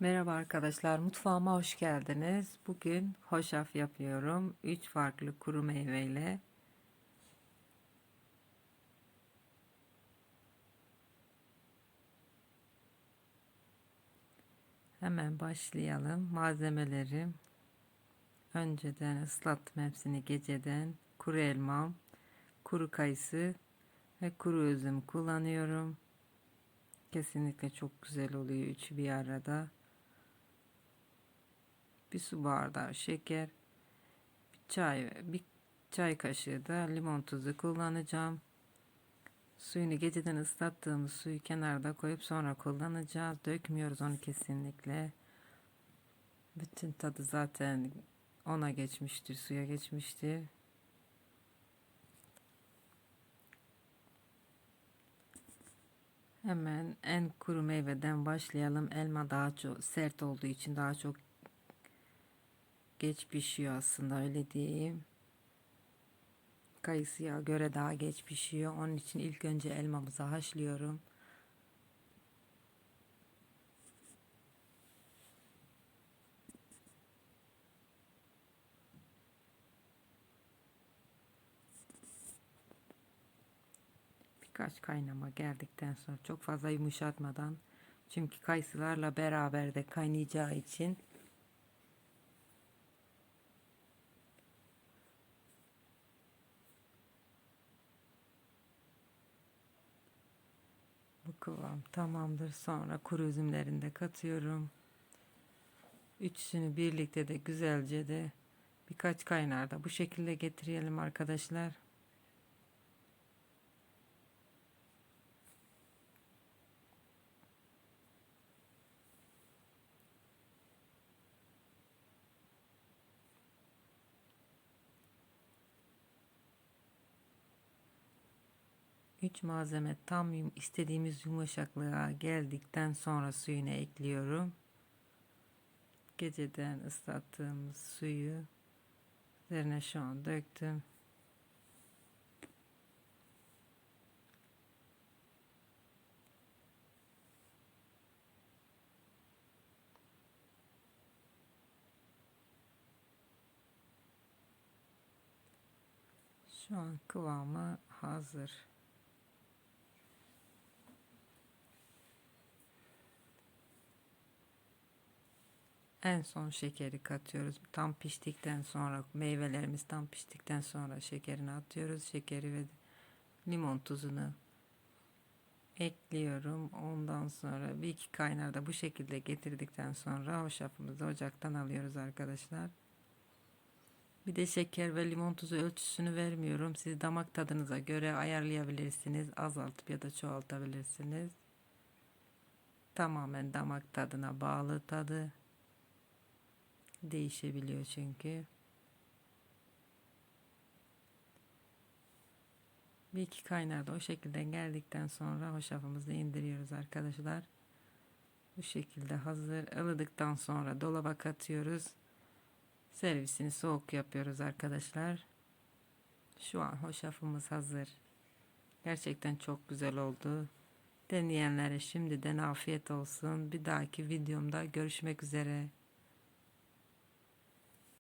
Merhaba arkadaşlar, mutfağıma hoş geldiniz. Bugün hoşaf yapıyorum. 3 farklı kuru meyveyle. Hemen başlayalım. Malzemelerim önceden ıslattım hepsini geceden. Kuru elmam, kuru kayısı ve kuru üzüm kullanıyorum. Kesinlikle çok güzel oluyor üçü bir arada bir su bardağı şeker, bir çay, bir çay kaşığı da limon tuzu kullanacağım. Suyunu geceden ıslattığımız suyu kenarda koyup sonra kullanacağız. Dökmüyoruz onu kesinlikle. Bütün tadı zaten ona geçmiştir, suya geçmiştir. Hemen en kuru meyveden başlayalım. Elma daha çok sert olduğu için daha çok geç pişiyor aslında öyle diyeyim. Kayısıya göre daha geç pişiyor. Onun için ilk önce elmamızı haşlıyorum. Birkaç kaynama geldikten sonra çok fazla yumuşatmadan çünkü kayısılarla beraber de kaynayacağı için Bu kıvam tamamdır. Sonra kuru üzümlerini de katıyorum. Üçünü birlikte de güzelce de birkaç kaynarda bu şekilde getirelim arkadaşlar. Üç malzeme tam istediğimiz yumuşaklığa geldikten sonra suyunu ekliyorum. Geceden ıslattığımız suyu üzerine şu an döktüm. Şu an kıvamı hazır. En son şekeri katıyoruz. Tam piştikten sonra meyvelerimiz tam piştikten sonra şekerini atıyoruz. Şekeri ve limon tuzunu ekliyorum. Ondan sonra bir iki kaynarda bu şekilde getirdikten sonra hoşafımızı ocaktan alıyoruz arkadaşlar. Bir de şeker ve limon tuzu ölçüsünü vermiyorum. Siz damak tadınıza göre ayarlayabilirsiniz. Azaltıp ya da çoğaltabilirsiniz. Tamamen damak tadına bağlı tadı değişebiliyor çünkü. Bir iki kaynar da o şekilde geldikten sonra hoşafımızı indiriyoruz arkadaşlar. Bu şekilde hazır ılıdıktan sonra dolaba katıyoruz. Servisini soğuk yapıyoruz arkadaşlar. Şu an hoşafımız hazır. Gerçekten çok güzel oldu. Deneyenlere şimdiden afiyet olsun. Bir dahaki videomda görüşmek üzere.